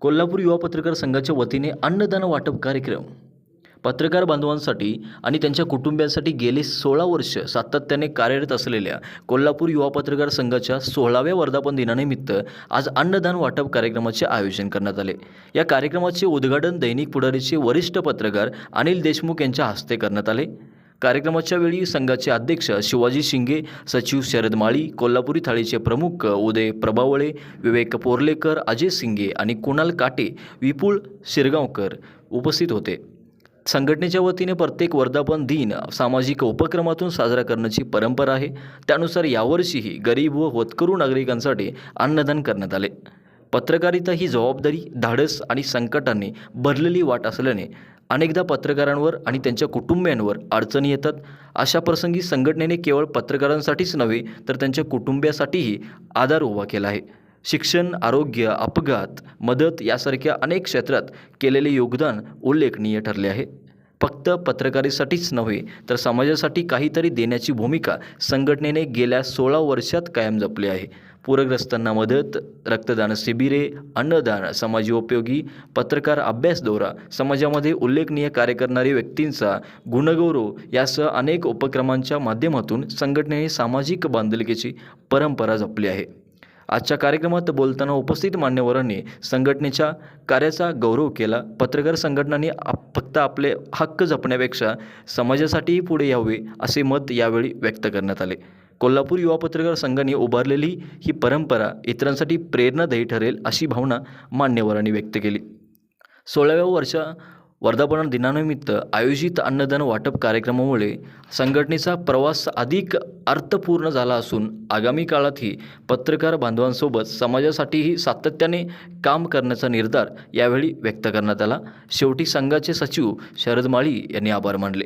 कोल्हापूर युवा पत्रकार संघाच्या वतीने अन्नदान वाटप कार्यक्रम. पत्रकार बांधवांसाठी आणि त्यांच्या कुटुंबियांसाठी गेले सोळा वर्ष सातत्याने कार्यरत असलेल्या कोल्हापूर युवा पत्रकार संघाच्या सोळाव्या वर्धापन दिनानिमित्त आज अन्नदान वाटप कार्यक्रमाचे आयोजन करण्यात आले. या कार्यक्रमाचे उद्घाटन दैनिक पुढारीचे वरिष्ठ पत्रकार अनिल देशमुख यांच्या हस्ते करण्यात आले. कार्यक्रमाच्या वेळी संघाचे अध्यक्ष शिवाजी शिंगे सचिव शरद माळी कोल्हापुरी थाळीचे प्रमुख उदय प्रभावळे विवेक पोर्लेकर अजय सिंगे आणि कुणाल काटे विपुल शिरगावकर उपस्थित होते. संघटनेच्या वतीने प्रत्येक वर्धापन दिन सामाजिक उपक्रमातून साजरा करण्याची परंपरा आहे. त्यानुसार यावर्षीही गरीब व होतकरू नागरिकांसाठी अन्नदान करण्यात आले. पत्रकारिता ही जबाबदारी धाडस आणि संकटाने भरलेली वाट असल्याने अनेकदा पत्रकारांवर आणि त्यांच्या कुटुंबियांवर अडचणी येतात. अशा प्रसंगी संघटनेने केवळ पत्रकारांसाठीच नव्हे तर त्यांच्या कुटुंबियासाठीही आधार उभा केला आहे. शिक्षण आरोग्य अपघात मदत यासारख्या अनेक क्षेत्रात केलेले योगदान उल्लेखनीय ठरले आहे. फक्त पत्रकारीसाठीच नव्हे तर समाजासाठी काहीतरी देण्याची भूमिका संघटनेने गेल्या सोळा वर्षात कायम जपली आहे. पूरग्रस्तांना मदत रक्तदान शिबिरे अन्नदान समाजोपयोगी पत्रकार अभ्यास दौरा समाजामध्ये उल्लेखनीय कार्य करणारी व्यक्तींचा गुणगौरव यासह अनेक उपक्रमांच्या माध्यमातून संघटनेने सामाजिक बांधिलकीची परंपरा जपली आहे. आजच्या कार्यक्रमात बोलताना उपस्थित मान्यवरांनी संघटनेच्या कार्याचा गौरव केला. पत्रकार संघटनांनी फक्त आपले हक्क जपण्यापेक्षा समाजासाठीही पुढे यावे असे मत यावेळी व्यक्त करण्यात आले. कोल्हापूर युवा पत्रकार संघाने उभारलेली ही परंपरा इतरांसाठी प्रेरणादायी ठरेल अशी भावना मान्यवरांनी व्यक्त केली. सोळाव्या वर्षा वर्धापन दिनानिमित्त आयोजित अन्नदान वाटप कार्यक्रमामुळे संघटनेचा प्रवास अधिक अर्थपूर्ण झाला असून आगामी काळातही पत्रकार बांधवांसोबत समाजासाठीही सातत्याने काम करण्याचा निर्धार यावेळी व्यक्त करण्यात आला. शेवटी संघाचे सचिव शरद माळी यांनी आभार मानले.